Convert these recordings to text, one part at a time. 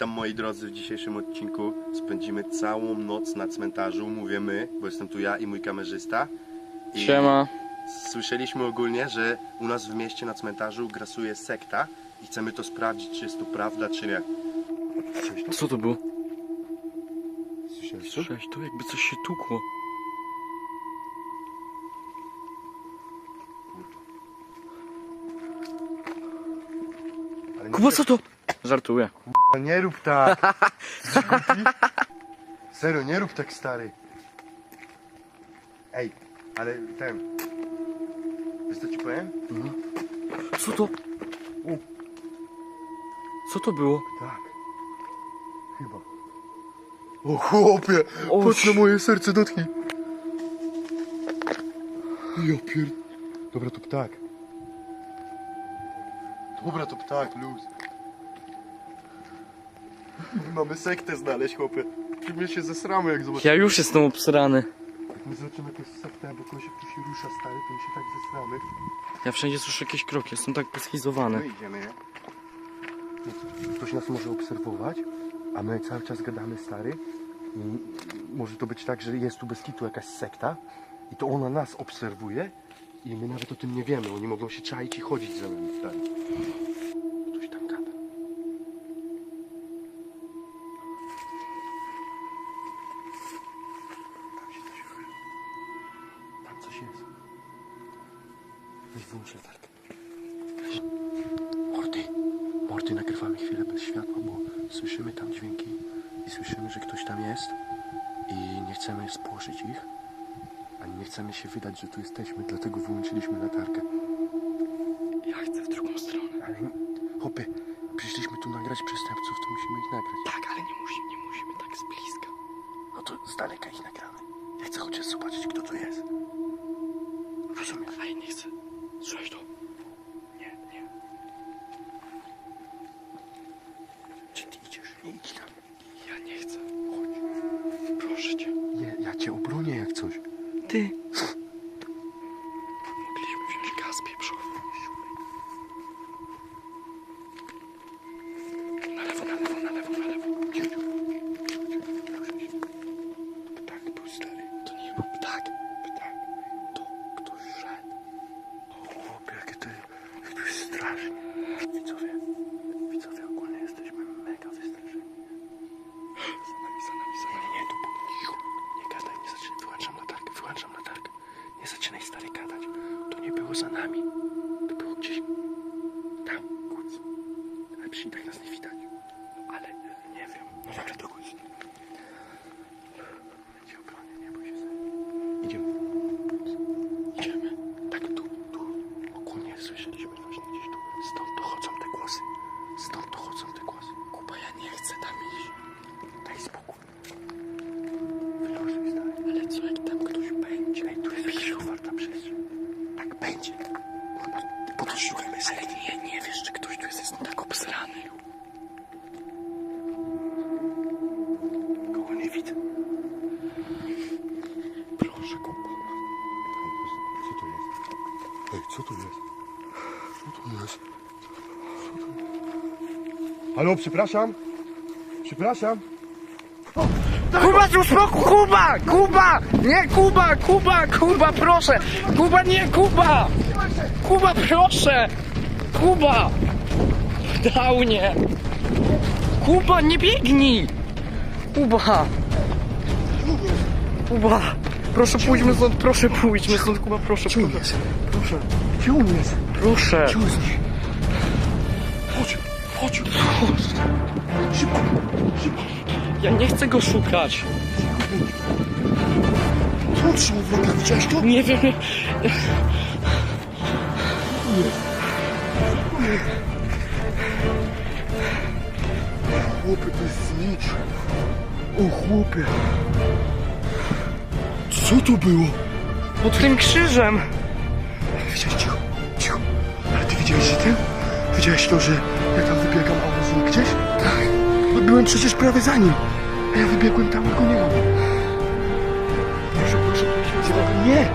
Witam moi drodzy w dzisiejszym odcinku. Spędzimy całą noc na cmentarzu, mówię my, bo jestem tu ja i mój kamerzysta. I Siema. Słyszeliśmy ogólnie, że u nas w mieście na cmentarzu grasuje sekta i chcemy to sprawdzić, czy jest to prawda, czy nie. Co to było? Słyszałeś to? Słyszałeś to? Jakby coś się tukło. Ale nie, Kuba, co to? Żartuję. Kurwa, nie rób tak! Serio, nie rób tak stary. Ej, ale ten... Wiesz co ci powiem? Co to? U. Co to było? Tak. Chyba. O chłopie! O, Patrz na moje serce, dotknij. Ja pier... Dobra, to ptak. Dobra, to ptak, luz. Mamy sektę znaleźć, chłopie. Czy my się zesramy, jak zobaczymy. Ja już jestem obsrany. Jak my zobaczymy jakąś sektę, jak tu się rusza, stary, to my się tak zesramy. Ja wszędzie słyszę jakieś kroki, jestem tak No poschizowany. idziemy, nie? Ktoś nas może obserwować, a my cały czas gadamy, stary. I może to być tak, że jest tu bez kitu jakaś sekta i to ona nas obserwuje i my nawet o tym nie wiemy. Oni mogą się czaić i chodzić za nami, stary. Chcemy się wydać, że tu jesteśmy, dlatego wyłączyliśmy latarkę. Ja chcę w drugą stronę. Ale hopy, przyszliśmy tu nagrać przestępców, to musimy ich nagrać. Tak, ale nie, musi, nie musimy tak z bliska. No to z daleka ich nagramy. Ja chcę chociaż zobaczyć, kto to jest. Będzie. Chyba po to szukamy Ale sekty. nie, nie wiesz, czy ktoś tu jest, tak obsrany. Kogo nie widzę. Proszę, Kuba. Co to jest? Ej, co to jest? Co to jest? Co to jest? Halo, przepraszam. Przepraszam. Kuba, tu spokój, Kuba! Kuba! Nie, Kuba, Kuba, Kuba, proszę! Kuba, nie, Kuba! Kuba, proszę! Kuba! Dał nie! Kuba, nie biegnij! Kuba! Kuba! Proszę, pójdźmy stąd, proszę, pójdźmy stąd, Kuba, proszę, on proszę, jest? Proszę. Chodź, chodź. Szybko, szybko. Ja nie chcę go szukać! Co trzymał w rękach? Widziałeś to? Nie wiem, Chłopie, to jest znicz. O chłopie. Co to było? pod tym krzyżem! Widziałeś, cicho, cicho. Ale ty widziałeś ten? Widziałeś to, że ja tam wybiegam, a on znikł gdzieś? Tak. Byłem przecież prawie za nim. A ja wybiegłem tam, go nie ma. Proszę, proszę, proszę. Nie!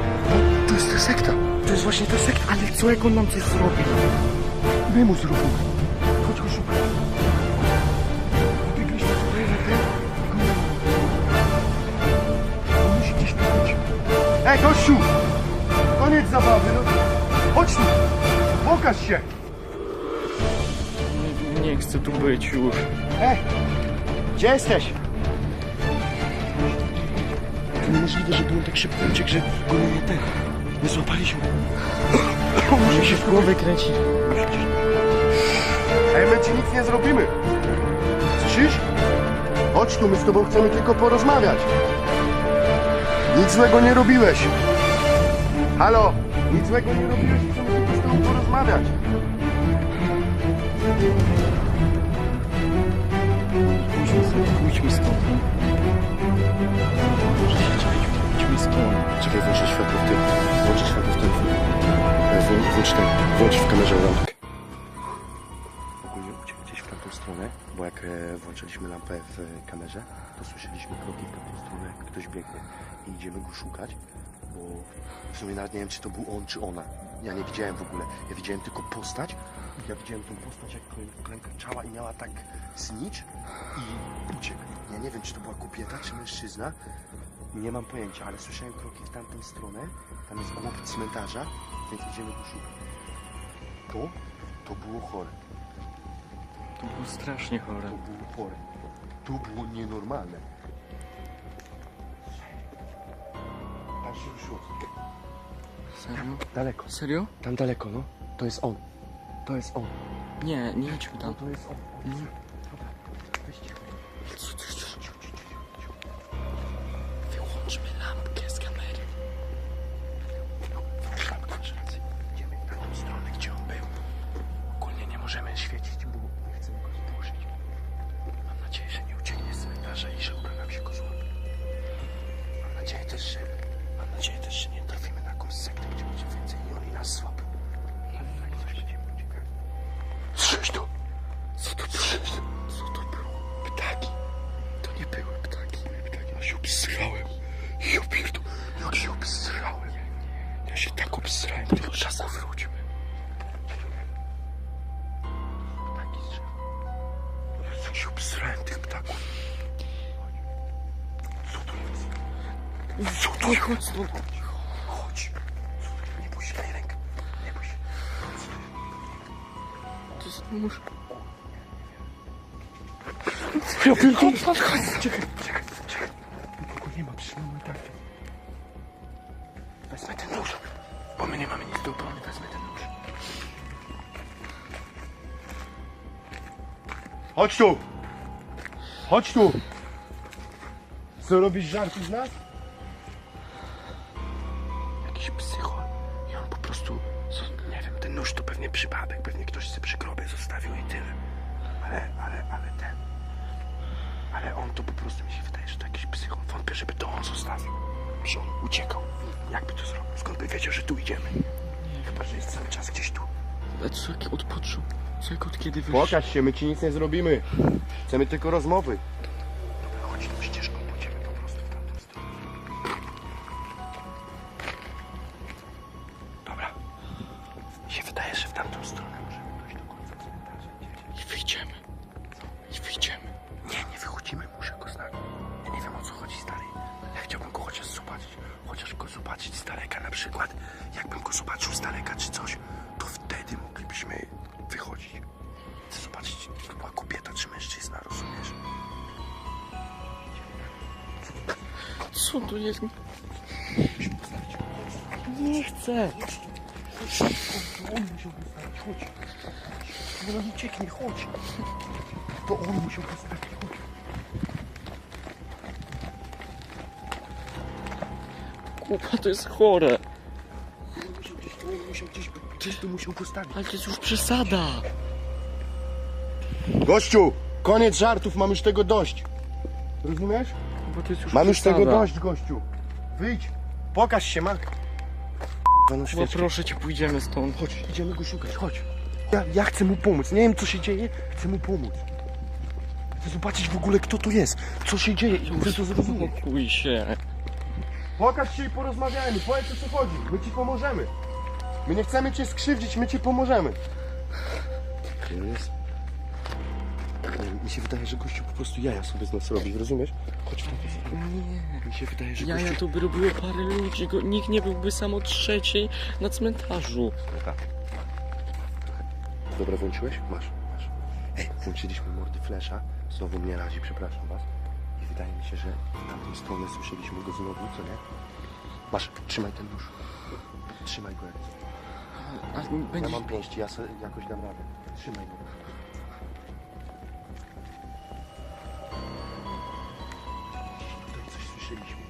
To jest ta sekta. To jest właśnie ta sekta. Ale co, jak on nam coś zrobi? My mu zrobimy. Chodź go szukać. Wybiegliśmy tutaj na ten. On musi gdzieś być. Ej, gościu! Koniec zabawy, no. Chodź tu! Pokaż się! Nie chcę tu być już. Ej! Gdzie jesteś? To niemożliwe, żeby on tak szybko uciekł, że go nie ten. Nie złapaliśmy. Może się w głowę kręci. Ej, my ci nic nie zrobimy. Słyszysz? Chodź tu, my z tobą chcemy tylko porozmawiać. Nic złego nie robiłeś. Halo? Nic złego nie robiłeś, chcemy tylko z tobą porozmawiać. Pójdźmy stąd. Może się czaić, pójdźmy stąd. Czekaj, włączę światło w tym. Włączę światło w tym. E, włą- Włącz ten. Włącz w kamerze lampkę. Ogólnie uciekł gdzieś w tamtą stronę, bo jak e, włączyliśmy lampę w e, kamerze, to słyszeliśmy kroki w tamtą stronę, jak ktoś biegnie. I idziemy go szukać, bo w sumie nawet nie wiem, czy to był on, czy ona. Ja nie widziałem w ogóle. Ja widziałem tylko postać. Ja widziałem tą postać, jak klę- klęczała i miała tak znicz i uciekł. Ja nie wiem, czy to była kobieta, czy mężczyzna. Nie mam pojęcia, ale słyszałem kroki w tamtą stronę. Tam jest obok cmentarza, więc idziemy go szukać. To, to było chore. To było strasznie chore. To było chore. To było nienormalne. Tam się ruszyło. Serio? Daleko. Serio? Tam daleko, no. To jest on. To jest on. Nie, nie idźmy No tam. to jest on. on jest... Dobra, weźcie. Jest? Chodź stąd. Chodź. Nie się, daj rękę. Nie się. To jest nóż. Ja pierdolę. Chodź, chodź. Czekaj, czekaj, czekaj. Nikogo nie ma, przecież mamy tak. Wezmę ten nóż. Bo my nie mamy nic do obrony, wezmę ten nóż. Chodź tu! Chodź tu! Co robisz żarty z nas? Pewnie przypadek, pewnie ktoś sobie przy grobie zostawił i tyle. Ale, ale, ale ten... Ale on to po prostu mi się wydaje, że to jakiś psycho. Wątpię, żeby to on zostawił. Że on uciekał. Jakby to zrobił? Skąd by wiedział, że tu idziemy? Chyba, że jest cały czas gdzieś tu. A co jak odpoczął? Co jak od kiedy wyszedł? Pokaż się, my ci nic nie zrobimy. Chcemy tylko rozmowy. Co to jest? Musimy postawić. Nie chcę. To on musiał postawić, chodź. To nam ucieknie, chodź. To on musiał postawić, chodź. Kupa, to jest chore. On musiał gdzieś, on musiał gdzieś, gdzieś tu musiał postawić. Ale to jest już przesada. Gościu, koniec żartów, mam już tego dość. Rozumiesz? Bo to jest już Mam już przesada. tego dość, gościu. Wyjdź, pokaż się, Mak. K***a, no Bo proszę cię, pójdziemy stąd. Chodź, idziemy go szukać, chodź. Ja, ja chcę mu pomóc, nie wiem co się dzieje, chcę mu pomóc. Chcę zobaczyć w ogóle kto tu jest, co się dzieje i chcę to zrozumieć. Się. Pokaż się i porozmawiajmy, powiedz o co chodzi, my ci pomożemy. My nie chcemy cię skrzywdzić, my ci pomożemy. Jest. Mi się wydaje, że gościu po prostu jaja sobie z nas robi, rozumiesz? Chodź w. Nie. Mi się wydaje, że Jaja gościu... to by robiło parę ludzi. Go, nikt nie byłby sam o trzeciej na cmentarzu. Dobra. Dobra, włączyłeś? Masz, masz. Ej, włączyliśmy mordy flesza. Znowu mnie razi, przepraszam was. I wydaje mi się, że w tamtą stronę słyszeliśmy go znowu, co nie? Masz, trzymaj ten nóż. Trzymaj go jak A Ja mam pięści, ja sobie jakoś dam radę. Trzymaj go. Nie?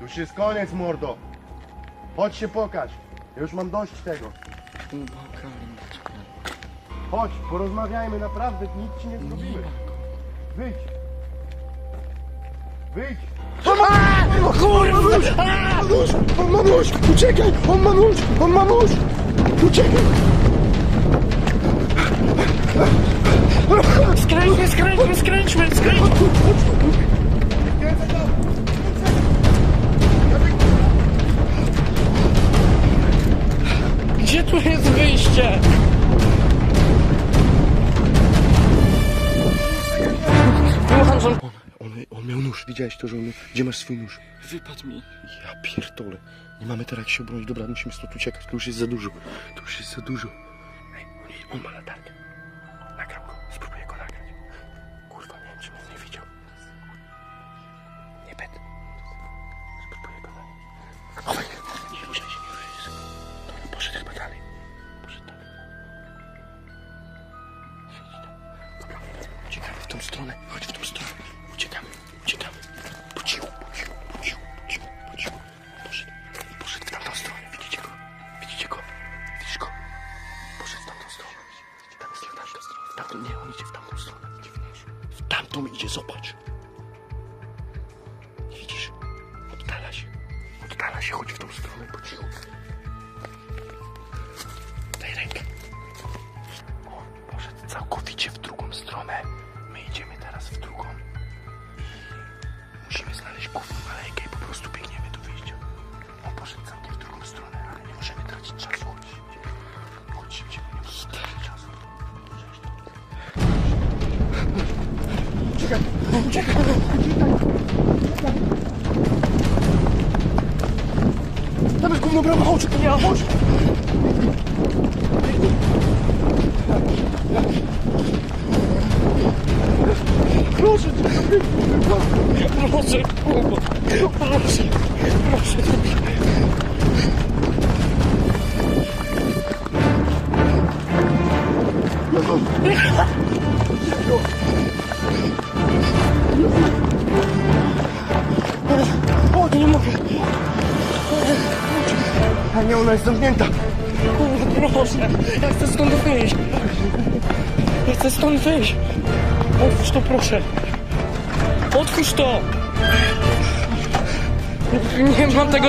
Już jest koniec, mordo. Chodź się pokaż. Ja już mam dość tego. Chodź, porozmawiajmy, naprawdę, nic ci nie zrobimy. Wyjdź. Wyjdź. Kurwa! Nóż! On ma nóż! Uciekaj! On ma nóż! On ma nóż! Uciekaj! Skręćmy, skręćmy, skręćmy, skręćmy! Gdzie tu jest wyjście? On, on, on miał nóż, widziałeś to, że on. Gdzie masz swój nóż? Wypadł mi. Ja pierdolę. Nie mamy teraz jak się obronić. Dobra, musimy stąd uciekać. To już jest za dużo. To już jest za dużo. Ej, on, on ma latarkę. W tą stronę. Chodź w tą stronę. Uciekamy, uciekamy. Po cichu, po cichu, po cichu, po cichu, po cichu. Poszedł, poszedł w tamtą stronę. Widzicie go? Widzicie go? Widzisz go? Poszedł w tamtą stronę. Tam jest w tamtą stronę. W tamtą, nie, on idzie w tamtą stronę. W tamtą idzie, zobacz. Widzisz? Oddala się. Oddala się, chodź w tą stronę, po cichu. Daj rękę. On poszedł całkowicie w drugą stronę. Teraz w drugą. Musimy znaleźć główną alejkę i po prostu biegniemy do wyjścia. On poszedł całkiem w drugą stronę, ale nie możemy tracić czasu. Chodź. Chodź szybciej, nie możemy tracić czasu. Uciekaj! Uciekaj! Uciekaj! Tam jest gówno brama, chodź! Nie, chodź! Proszę cię! Proszę, kurwa. Proszę, proszę. O, nie mogę! A nie, ona jest zamknięta! Kurwa, proszę. Ja chcę stąd wyjść. Ja chcę stąd wyjść. Otwórz to, proszę. Otwórz to. Nie mam tego